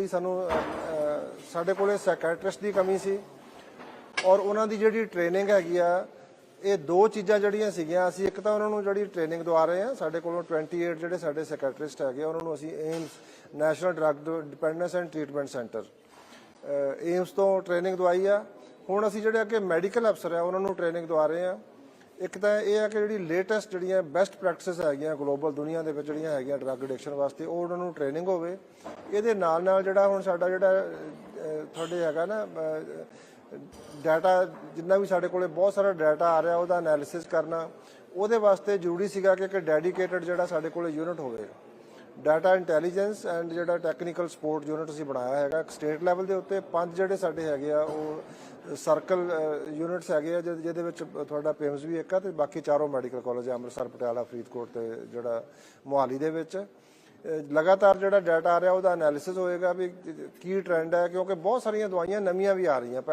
ਸਾਨੂੰ ਸਾਡੇ ਕੋਲੇ ਸਾਈਕੈਟ੍ਰਿਸਟ ਦੀ ਕਮੀ ਸੀ ਔਰ ਉਹਨਾਂ ਦੀ ਜਿਹੜੀ ਟ੍ਰੇਨਿੰਗ ਹੈਗੀ ਆ ਇਹ ਦੋ ਚੀਜ਼ਾਂ ਜਿਹੜੀਆਂ ਸੀਗੀਆਂ ਅਸੀਂ ਇੱਕ ਤਾਂ ਉਹਨਾਂ ਨੂੰ ਜਿਹੜੀ ਟ੍ਰੇਨਿੰਗ ਦਵਾ ਰਹੇ ਆ ਸਾਡੇ ਕੋਲੋਂ 28 ਜਿਹੜੇ ਸਾਡੇ ਸਾਈਕੈਟ੍ਰਿਸਟ ਹੈਗੇ ਆ, ਉਹਨਾਂ ਨੂੰ ਅਸੀਂ AIIMS national drug dependence and treatment centre AIIMS ਤੋਂ ਟ੍ਰੇਨਿੰਗ ਦਵਾਈ ਆ। ਹੁਣ ਅਸੀਂ ਜਿਹੜੇ ਅੱਗੇ ਮੈਡੀਕਲ ਅਫਸਰ ਆ ਉਹਨਾਂ ਨੂੰ ਟ੍ਰੇਨਿੰਗ ਦਵਾ ਰਹੇ ਆ ਇੱਕ ਤਾਂ ਇਹ ਆ ਕਿ ਜਿਹੜੀ ਲੇਟੈਸਟ ਜਿਹੜੀਆਂ ਬੈਸਟ ਪ੍ਰੈਕਟਿਸਿਸ ਹੈਗੀਆਂ ਗਲੋਬਲ ਦੁਨੀਆ ਦੇ ਵਿੱਚ ਜਿਹੜੀਆਂ ਹੈਗੀਆਂ ਡਰੱਗ ਐਡਿਕਸ਼ਨ ਵਾਸਤੇ, ਉਹ ਉਹਨਾਂ ਨੂੰ ਟ੍ਰੇਨਿੰਗ ਹੋਵੇ। ਇਹਦੇ ਨਾਲ ਨਾਲ ਜਿਹੜਾ ਹੁਣ ਸਾਡਾ ਜਿਹੜਾ ਤੁਹਾਡੇ ਹੈਗਾ ਨਾ ਡਾਟਾ ਜਿੰਨਾ ਵੀ ਸਾਡੇ ਕੋਲੇ ਬਹੁਤ ਸਾਰਾ ਡਾਟਾ ਆ ਰਿਹਾ, ਉਹਦਾ ਐਨਾਲਿਸਿਸ ਕਰਨਾ। ਉਹਦੇ ਵਾਸਤੇ ਜ਼ਰੂਰੀ ਸੀਗਾ ਕਿ ਇੱਕ ਡੈਡੀਕੇਟਡ ਜਿਹੜਾ ਸਾਡੇ ਕੋਲੇ ਯੂਨਿਟ ਹੋਵੇ। ਡਾਟਾ ਇੰਟੈਲੀਜੈਂਸ ਐਂਡ ਜਿਹੜਾ ਟੈਕਨੀਕਲ ਸਪੋਰਟ ਯੂਨਿਟ ਅਸੀਂ ਬਣਾਇਆ ਹੈਗਾ ਸਟੇਟ ਲੈਵਲ ਦੇ ਉੱਤੇ ਪੰਜ ਜਿਹੜੇ ਸਾਡੇ ਹੈਗੇ ਆ, ਉਹ ਸਰਕਲ ਯੂਨਿਟਸ ਹੈਗੇ ਆ, ਜਿਹਦੇ ਜਿਹਦੇ ਵਿੱਚ ਤੁਹਾਡਾ ਪੇਮਸ ਵੀ ਇੱਕ ਆ ਤੇ ਬਾਕੀ ਚਾਰੋਂ ਮੈਡੀਕਲ ਕਾਲਜ ਅੰਮ੍ਰਿਤਸਰ, ਪਟਿਆਲਾ, ਫਰੀਦਕੋਟ ਤੇ ਜਿਹੜਾ ਮੋਹਾਲੀ ਦੇ ਵਿੱਚ। ਲਗਾਤਾਰ ਜਿਹੜਾ ਡਾਟਾ ਆ ਰਿਹਾ, ਉਹਦਾ ਐਨਾਲਿਸਿਸ ਹੋਏਗਾ ਵੀ ਕੀ ਟ੍ਰੈਂਡ ਹੈ, ਕਿਉਂਕਿ ਬਹੁਤ ਸਾਰੀਆਂ ਦਵਾਈਆਂ ਨਵੀਆਂ ਵੀ ਆ ਰਹੀਆਂ।